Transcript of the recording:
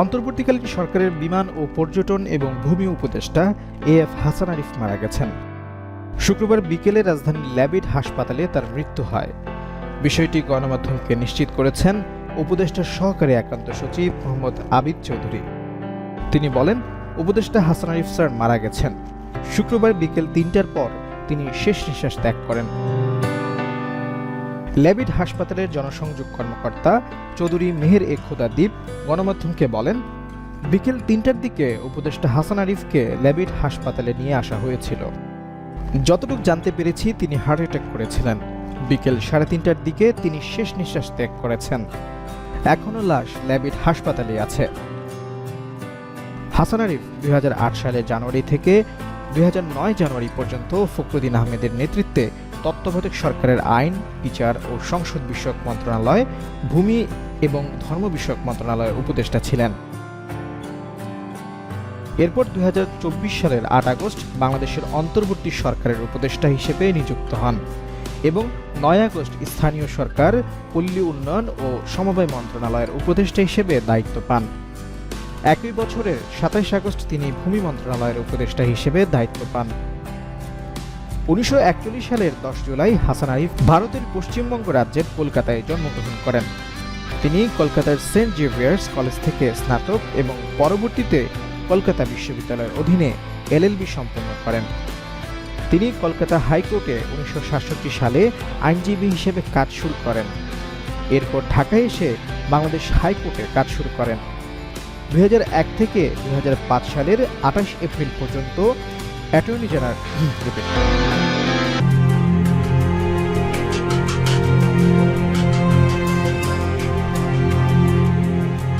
অন্তর্বর্তীকালীন সরকারের বিমান ও পর্যটন এবং ভূমি উপদেষ্টা এ এফ হাসান আরিফ মারা গেছেন। শুক্রবার বিকেলে রাজধানীর ল্যাবিড হাসপাতালে তার মৃত্যু হয়। বিষয়টি গণমাধ্যমকে নিশ্চিত করেছেন উপদেষ্টার সহকারী একান্ত সচিব মোহাম্মদ আবিদ চৌধুরী। তিনি বলেন, উপদেষ্টা হাসান আরিফ স্যার মারা গেছেন। শুক্রবার বিকেল তিনটার পর তিনি শেষ নিঃশ্বাস ত্যাগ করেন। ল্যাবিড হাসপাতালের জনসংযোগ কর্মকর্তা চৌধুরী মেহের এ খোদাদ্বীপ গণমাধ্যমকে বলেন, বিকেল তিনটার দিকে উপদেষ্টা হাসান আরিফকে ল্যাবিড হাসপাতালে নিয়ে আসা হয়েছিল। যতটুকু জানতে পেরেছি, তিনি হার্ট অ্যাটাক করেছিলেন। বিকেল সাড়ে তিনটার দিকে তিনি শেষ নিঃশ্বাস ত্যাগ করেছেন। এখনও লাশ ল্যাবিড হাসপাতালে আছে। হাসান আরিফ দুই হাজার আট সালের জানুয়ারি থেকে দুই হাজার নয় জানুয়ারি পর্যন্ত ফখরুদ্দিন আহমেদের নেতৃত্বে তত্ত্বাবধায়ক সরকারের আইন, বিচার ও সংসদ বিষয়ক মন্ত্রণালয়, ভূমি এবং ধর্ম বিষয়ক মন্ত্রণালয়ের উপদেষ্টা ছিলেন। এরপর দুই হাজার চব্বিশ সালের আট আগস্ট বাংলাদেশের অন্তর্বর্তী সরকারের উপদেষ্টা হিসেবে নিযুক্ত হন এবং নয় আগস্ট স্থানীয় সরকার, পল্লী উন্নয়ন ও সমবায় মন্ত্রণালয়ের উপদেষ্টা হিসেবে দায়িত্ব পান। একই বছরের সাতাইশ আগস্ট তিনি ভূমি মন্ত্রণালয়ের উপদেষ্টা হিসেবে দায়িত্ব পান। উনিশশো একচল্লিশ সালের দশ জুলাই হাসান আরিফ ভারতের পশ্চিমবঙ্গ রাজ্যের কলকাতায় জন্মগ্রহণ করেন। তিনি কলকাতার সেন্ট জেভিয়ার্স কলেজ থেকে স্নাতক এবং পরবর্তীতে কলকাতা বিশ্ববিদ্যালয়ের অধীনে এলএলবি সম্পন্ন করেন। তিনি কলকাতা হাইকোর্টে উনিশশো সাতষট্টি সালে আইনজীবী হিসেবে কাজ শুরু করেন। এরপর ঢাকায় এসে বাংলাদেশ হাইকোর্টে কাজ শুরু করেন। দু হাজার এক থেকে দুই হাজার পাঁচ সালের আঠাশ এপ্রিল পর্যন্ত অ্যাটর্নি জেনারেল।